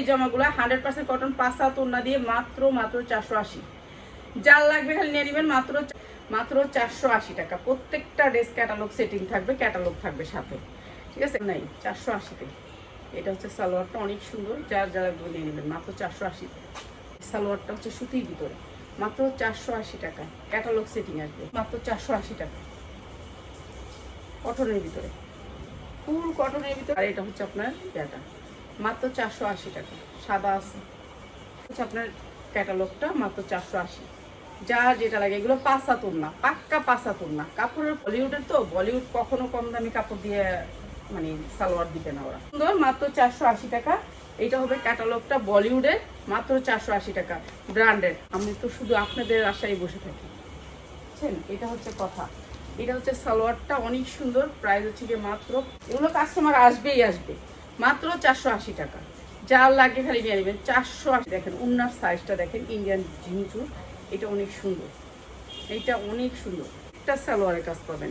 এই জামাগুলো hundred percent cotton পাঁচ সাত ওড়না দিয়ে মাত্র মাত্র চারশো আশি। যার লাগবে খালি নিয়ে নেবেন মাত্র মাত্র চারশো আশি টাকা। প্রত্যেকটা ড্রেস ক্যাটালগ সেটিং থাকবে ক্যাটালগ থাকবে সাথে। ঠিক আছে? নাই, চারশো আশিতে। এটা হচ্ছে সালোয়ারটা, অনেক সুন্দর। যার যার লাগবে নিয়ে নেবেন, মাত্র চারশো আশিতে সালোয়ারটা হচ্ছে সুতির ভিতরে। মাত্র চারশো আশি টাকা। ক্যাটালগ সেটিং আসবে, মাত্র চারশো আশি টাকা। কটনের ভিতরে। ফুল কটনের ভিতরে। আর এটা হচ্ছে আপনার ইয়াটা মাত্র চারশো আশি টাকা। সাদা আছে। হচ্ছে আপনার ক্যাটালগটা মাত্র চারশো আশি। যা যেটা লাগে, এগুলো পাঁচা না পাক্কা পাঁচা না কাপড়ের বলিউডের তো, বলিউড কখনো কম দামি কাপড় দিয়ে মানে সালোয়ার দিবে না ওরা। সুন্দর, মাত্র চারশো আশি টাকা। এটা হবে ক্যাটালগটা বলিউডের, মাত্র চারশো আশি টাকা। ব্র্যান্ডের। আমি তো শুধু আপনাদের আশায় বসে থাকি। বুঝছেন? এটা হচ্ছে কথা। এটা হচ্ছে সালোয়ারটা অনেক সুন্দর। প্রাইস হচ্ছে গিয়ে মাত্র, এগুলো কাস্টমার আসবেই আসবে। মাত্র চারশো আশি টাকা। যার লাগে খালি নিয়ে নেবেন। চারশো আশি দেখেন, উন্নার সাইজটা দেখেন ইন্ডিয়ান জিনিচুর এটা অনেক সুন্দর। এইটা অনেক সুন্দর। একটা সালোয়ারের কাজ পাবেন।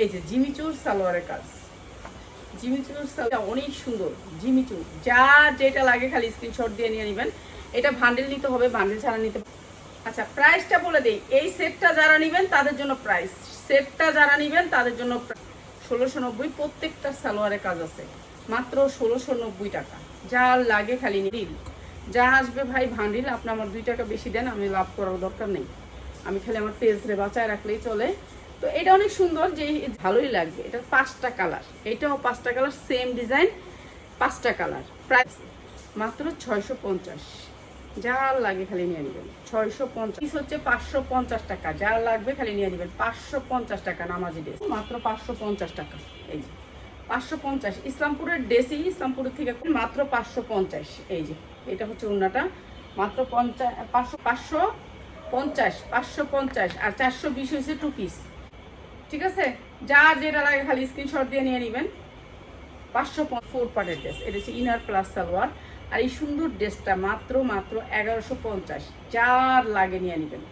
এই যে জিমিচুর সালোয়ারের কাজ। জিমিচুর সালোয়ার অনেক সুন্দর। জিমিচুর যার যেটা লাগে খালি স্ক্রিনশট দিয়ে নিয়ে নেবেন। এটা ভান্ডেল নিতে হবে ভান্ডেল ছাড়া নিতে আচ্ছা প্রাইসটা বলে দিই। এই সেটটা যারা নেবেন, তাদের জন্য প্রাইস সেটটা যারা নেবেন, তাদের জন্য ষোলোশো নব্বই প্রত্যেকটা সালোয়ারের কাজ আছে। মাত্র ষোলোশো নব্বই টাকা। যা লাগে খালি নিল যা আসবে ভাই ভান্ডিল, আপনি আমার দুই টাকা বেশি দেন, আমি লাভ করার দরকার নেই। আমি খালি আমার পেজরে বাঁচায় রাখলেই চলে। তো এটা অনেক সুন্দর যে ভালোই লাগবে। এটা পাঁচটা কালার। এটাও পাঁচটা কালার সেম ডিজাইন পাঁচটা কালার। প্রাইস মাত্র ছয়শো পঞ্চাশ। যার লাগে খালি নিয়ে নেবেন। ছয়শো পঞ্চাশ। হচ্ছে পাঁচশো পঞ্চাশ টাকা। যার লাগবে খালি নিয়ে নেবেন। পাঁচশো পঞ্চাশ টাকা নামাজি ড্রেস মাত্র পাঁচশো পঞ্চাশ টাকা। এই যে। পাঁচশো পঞ্চাশ। ইসলামপুরের ড্রেসই ইসলামপুরের থেকে মাত্র পাঁচশো পঞ্চাশ। এই যে, এটা হচ্ছে উন্নাটা। মাত্র পঞ্চাশ পাঁচশো পাঁচশো পঞ্চাশ পাঁচশো পঞ্চাশ আর চারশো বিশ হয়েছে টু পিস ঠিক আছে? যার যেটা লাগে খালি স্ক্রিনশট দিয়ে নিয়ে নেবেন। পাঁচশো ফোর পার্টের ড্রেস এটা হচ্ছে ইনার প্লাস সালোয়ার। আর এই সুন্দর ড্রেসটা মাত্র মাত্র এগারোশো পঞ্চাশ। যার লাগে নিয়ে নেবেন।